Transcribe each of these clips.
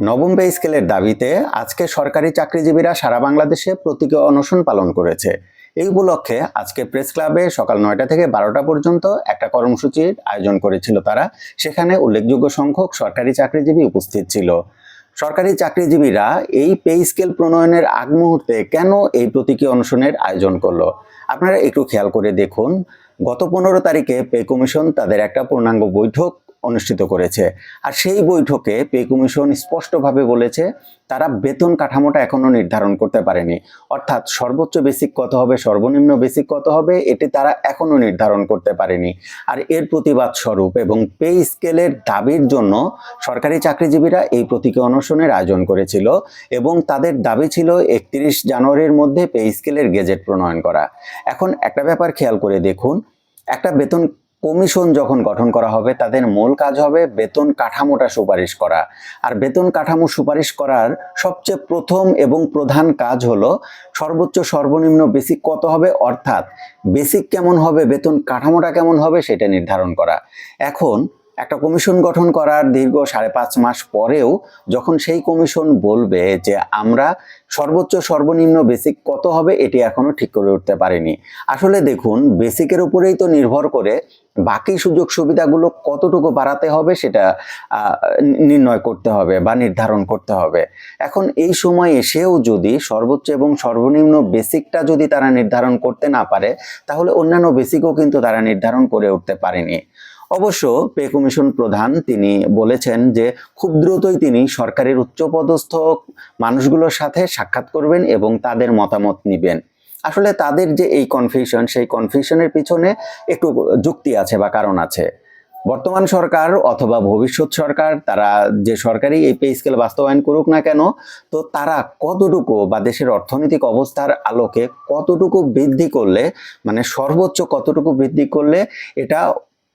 নবম পে স্কেলের দাবিতে আজকে সরকারি চাকরিজীবীরা সারা বাংলাদেশে প্রতীকী অনশন পালন করেছে। এই উপলক্ষে আজকে প্রেস ক্লাবে সকাল নয়টা থেকে বারোটা পর্যন্ত একটা কর্মসূচির আয়োজন করেছিল তারা। সেখানে উল্লেখযোগ্য সংখ্যক সরকারি চাকরিজীবী উপস্থিত ছিল। সরকারি চাকরিজীবীরা এই পে স্কেল প্রণয়নের আগ মুহূর্তে কেন এই প্রতীকী অনশনের আয়োজন করল? আপনারা একটু খেয়াল করে দেখুন, গত পনেরো তারিখে পে কমিশন তাদের একটা পূর্ণাঙ্গ বৈঠক অনুষ্ঠিত করেছে। আর সেই বৈঠকে পে কমিশন স্পষ্টভাবে বলেছে, তারা বেতন কাঠামোটা এখনও নির্ধারণ করতে পারেনি। অর্থাৎ সর্বোচ্চ বেসিক কত হবে, সর্বনিম্ন বেসিক কত হবে, এটি তারা এখনও নির্ধারণ করতে পারেনি। আর এর প্রতিবাদ স্বরূপ এবং পে স্কেলের দাবির জন্য সরকারি চাকরিজীবীরা এই প্রতীকী অনশনের আয়োজন করেছিল এবং তাদের দাবি ছিল একত্রিশ জানুয়ারির মধ্যে পে স্কেলের গেজেট প্রণয়ন করা। এখন একটা ব্যাপার খেয়াল করে দেখুন, একটা বেতন কমিশন যখন গঠন করা হবে, তাদের মূল কাজ হবে বেতন কাঠামোটা সুপারিশ করা। আর বেতন কাঠামো সুপারিশ করার সবচেয়ে প্রথম এবং প্রধান কাজ হলো সর্বোচ্চ সর্বনিম্ন বেসিক কত হবে? অর্থাৎ বেসিক কেমন হবে, বেতন কাঠামোটা কেমন হবে সেটা নির্ধারণ করা। এখন একটা কমিশন গঠন করার দীর্ঘ সাড়ে পাঁচ মাস পরেও যখন সেই কমিশন বলবে যে আমরা সর্বোচ্চ সর্বনিম্ন বেসিক কত হবে, এটি এখনও ঠিক করে উঠতে পারেনি। আসলে দেখুন, বেসিকের উপরেই তো নির্ভর করে বাকি সুযোগ সুবিধাগুলো কতটুকু বাড়াতে হবে সেটা নির্ণয় করতে হবে বা নির্ধারণ করতে হবে। এখন এই সময় এসেও যদি সর্বোচ্চ এবং সর্বনিম্ন বেসিকটা যদি তারা নির্ধারণ করতে না পারে, তাহলে অন্যান্য বেসিকও কিন্তু তারা নির্ধারণ করে উঠতে পারেনি। অবশ্য পে কমিশন প্রধান তিনি বলেছেন যে খুব দ্রুতই তিনি সরকারের উচ্চপদস্থ মানুষগুলোর সাথে সাক্ষাৎ করবেন এবং তাদের মতামত নিবেন। আসলে তাদের যে এই কনফিউশন সেই কনফিউশনের পিছনে একটু যুক্তি আছে বা কারণ আছে। বর্তমান সরকার অথবা ভবিষ্যৎ সরকার, তারা যে সরকারি এই পে স্কেল বাস্তবায়ন করুক না কেন, তো তারা কতটুকু বা দেশের অর্থনৈতিক অবস্থার আলোকে কতটুকু বৃদ্ধি করলে মানে সর্বোচ্চ কতটুকু বৃদ্ধি করলে, এটা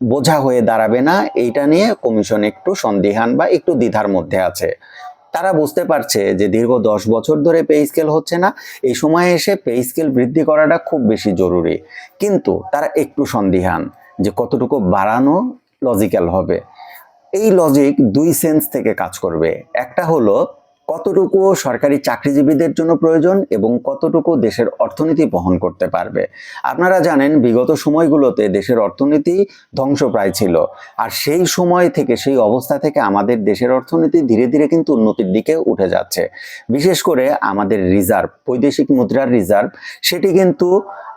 বোঝা হয়ে দাঁড়াবে না, এইটা নিয়ে কমিশন একটু সন্দিহান বা একটু দ্বিধার মধ্যে আছে। তারা বুঝতে পারছে যে দীর্ঘ দশ বছর ধরে পে স্কেল হচ্ছে না, এই সময়ে এসে পে স্কেল বৃদ্ধি করাটা খুব বেশি জরুরি। কিন্তু তারা একটু সন্দিহান যে কতটুকু বাড়ানো লজিক্যাল হবে। এই লজিক দুই সেন্স থেকে কাজ করবে। একটা হলো কতটুকু সরকারি চাকরিজীবীদের জন্য প্রয়োজন এবং কতটুকু দেশের অর্থনীতি বহন করতে পারবে? আপনারা জানেন, বিগত সময়গুলোতে দেশের অর্থনীতি ধ্বংসপ্রায় ছিল। আর সেই সময় থেকে, সেই অবস্থা থেকে আমাদের দেশের অর্থনীতি ধীরে ধীরে কিন্তু উন্নতির দিকে উঠে যাচ্ছে। বিশেষ করে আমাদের রিজার্ভ, বৈদেশিক মুদ্রার রিজার্ভ, সেটি কিন্তু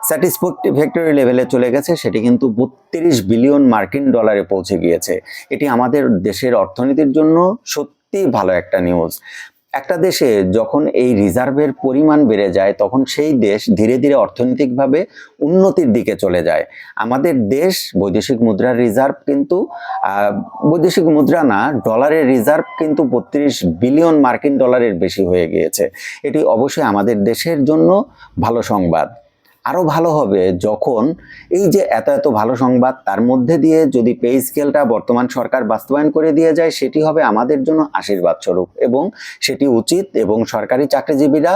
স্যাটিসফ্যাক্টরি লেভেলে চলে গেছে, সেটি কিন্তু বত্রিশ বিলিয়ন মার্কিন ডলারে পৌঁছে গিয়েছে। এটি আমাদের দেশের অর্থনীতির জন্য সত্যি ভালো একটা নিউজ। একটা দেশে যখন এই রিজার্ভের পরিমাণ বেড়ে যায়, তখন সেই দেশ ধীরে ধীরে অর্থনৈতিকভাবে উন্নতির দিকে চলে যায়। আমাদের দেশ বৈদেশিক মুদ্রার রিজার্ভ কিন্তু বৈদেশিক মুদ্রা না, ডলারের রিজার্ভ কিন্তু বত্রিশ বিলিয়ন মার্কিন ডলারের বেশি হয়ে গিয়েছে। এটি অবশ্যই আমাদের দেশের জন্য ভালো সংবাদ। আরও ভালো হবে যখন এই যে এত এত ভালো সংবাদ, তার মধ্যে দিয়ে যদি পে স্কেলটা বর্তমান সরকার বাস্তবায়ন করে দিয়ে যায়, সেটি হবে আমাদের জন্য আশীর্বাদ স্বরূপ এবং সেটি উচিত এবং সরকারি চাকরিজীবীরা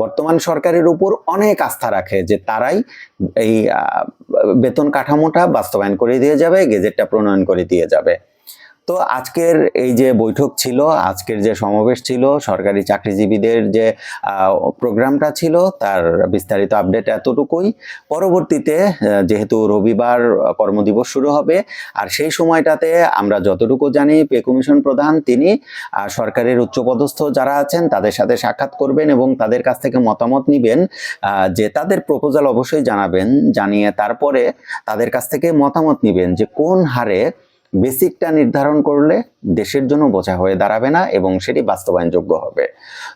বর্তমান সরকারের উপর অনেক আস্থা রাখে যে তারাই এই বেতন কাঠামোটা বাস্তবায়ন করে দিয়ে যাবে, গেজেটটা প্রণয়ন করে দিয়ে যাবে। তো আজকের এই যে বৈঠক ছিল, আজকের যে সমাবেশ ছিল, সরকারি চাকরিজীবীদের যে প্রোগ্রামটা ছিল, তার বিস্তারিত আপডেট এতটুকুই। পরবর্তীতে যেহেতু রবিবার কর্মদিবস শুরু হবে, আর সেই সময়টাতে আমরা যতটুকু জানি, পে কমিশন প্রধান তিনি সরকারের উচ্চপদস্থ যারা আছেন, তাদের সাথে সাক্ষাৎ করবেন এবং তাদের কাছ থেকে মতামত নিবেন। যে তাদের প্রপোজাল অবশ্যই জানাবেন, জানিয়ে তারপরে তাদের কাছ থেকে মতামত নিবেন যে কোন হারে বেসিকটা নির্ধারণ করলে দেশের জন্য বোঝা হয়ে দাঁড়াবে না এবং সেটি বাস্তবায়নযোগ্য হবে।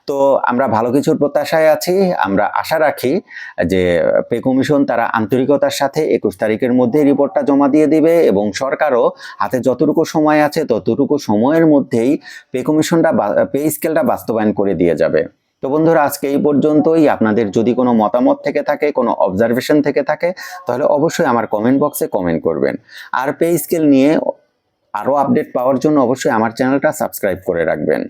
তো আমরা ভালো কিছুর প্রত্যাশায় আছি। আমরা আশা রাখি যে পে কমিশন তারা আন্তরিকতার সাথে একুশ তারিখের মধ্যে রিপোর্টটা জমা দিয়ে দিবে এবং সরকারও হাতে যতটুকু সময় আছে ততটুকু সময়ের মধ্যেই পে কমিশনটা পে স্কেলটা বাস্তবায়ন করে দিয়ে যাবে। তো বন্ধুরা, আজকে এই পর্যন্তই। আপনাদের যদি কোনো মতামত থেকে থাকে, কোনো অবজারভেশন থেকে থাকে, তাহলে অবশ্যই আমার কমেন্ট বক্সে কমেন্ট করবেন। আর পে স্কেল নিয়ে আরও আপডেট পাওয়ার জন্য অবশ্যই আমার চ্যানেলটা সাবস্ক্রাইব করে রাখবেন।